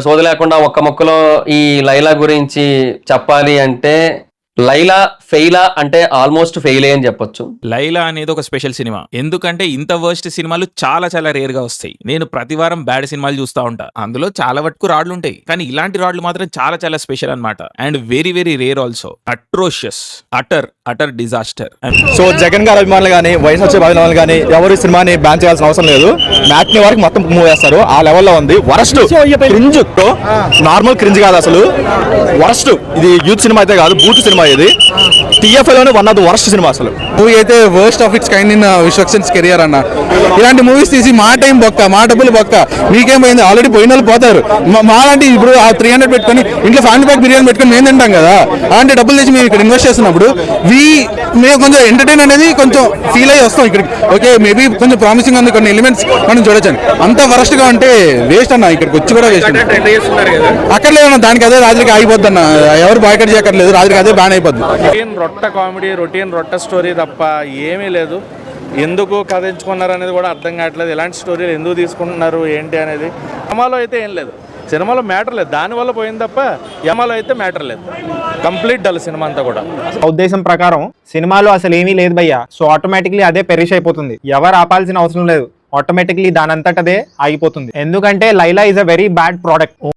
సోది లేకుండా ఒక్క ముక్కలో ఈ లైలా గురించి చెప్పాలి అంటే లైలా ఫెయిలా అంటే ఆల్మోస్ట్ ఫెయిలే అని చెప్పొచ్చు. లైలా అనేది ఒక స్పెషల్ సినిమా. ఎందుకంటే ఇంత వర్స్ట్ సినిమాలు చాలా చాలా రేర్గా వస్తాయి. నేను ప్రతి వారం బ్యాడ్ సినిమాలు చూస్తా ఉంటా. అందులో చాలా వరకు రాడ్లు ఉంటాయి. కానీ ఇలాంటి రాడ్లు మాత్రం చాలా చాలా స్పెషల్ అనమాట and very very rare also. Atrocious. Utter. Utter disaster so Jagan గారి అభిమానులు కానీ వయసు వచ్చే అభిమానులు కానీ ఎవరు ఈ సినిమాని బ్యాన్ చేయాల్సిన అవసరం లేదు. మ్యాట్ని వరకు మొత్తం మూవ్ చేస్తారు. ఆ లెవెల్లో ఉంది. వరస్ట్. క్రింజ్ నార్మల్ క్రింజ్ కాదు అసలు. వరస్ట్. ఇది యూత్ సినిమా అయితే కాదు బూత్ సినిమా ఇది. టీఎఫ్ఐ లోనే one of the worst cinema అసలు. మూవీ అయితే worst of its kind in Vishwaksen's career అన్న. ఇలాంటి మూవీస్ తీసి మా టైం బొక్క మా డబ్బులు బొక్క మీకేం పోయింది? ఆల్రెడీ పోయిన వాళ్ళు పోతారు. మా- మాలాంటి ఇప్పుడు ఆ త్రీ హండ్రెడ్ పెట్టుకొని ఇంట్లో ఫ్యామిలీ ప్యాక్ బిర్యానీ పెట్టుకొని మేము తింటాం కదా. అలాంటి డబ్బులు తెచ్చి మేము ఇక్కడ ఇన్వెస్ట్ చేస్తున్నప్పుడు వి మేము కొంచెం ఎంటర్టైన్ అనేది కొంచెం ఫీల్ అయ్యి వస్తాం ఇక్కడికి. ఓకే మేబీ కొంచెం ప్రామిసింగ్ ఉంది కొన్ని ఎలిమెంట్స్ మనం చూడొచ్చండి అంత వరస్ట్గా ఉంటే వేస్ట్ అన్న ఇక్కడికి వచ్చి కూడా వేస్ట్ అక్కడ లేదన్న దానికి అదే రాత్రికి ఆగిపోద్ది అన్న. ఎవరు బాయ్కట్ చేయక్కర్లేదు రాత్రికి అదే బ్యాన్ అయిపోద్ది. రొటీన్ రొట్ట కామెడీ రొటీన్ రొట్ట స్టోరీ తప్ప ఏమీ లేదు. ఎందుకు కథ ఎంచుకున్నారు అనేది కూడా అర్థం కావట్లేదు. ఎలాంటి స్టోరీలు ఎందుకు తీసుకుంటున్నారు ఏంటి అనేది సినిమాలో అయితే ఏం లేదు. సినిమాలో మ్యాటర్ లేదు. దానివల్ల పోయింది తప్ప యమాలో అయితే మ్యాటర్ లేదు. కంప్లీట్ డల్ సినిమా అంతా కూడా. ఉద్దేశం ప్రకారం సినిమాలో అసలు ఏమీ లేదు భయ్య. సో ఆటోమేటిక్లీ అదే పెరిష్ అయిపోతుంది. ఎవరు ఆపాల్సిన అవసరం లేదు. ఆటోమేటిక్లీ దానంతటదే ఆగిపోతుంది. ఎందుకంటే Laila is a very bad product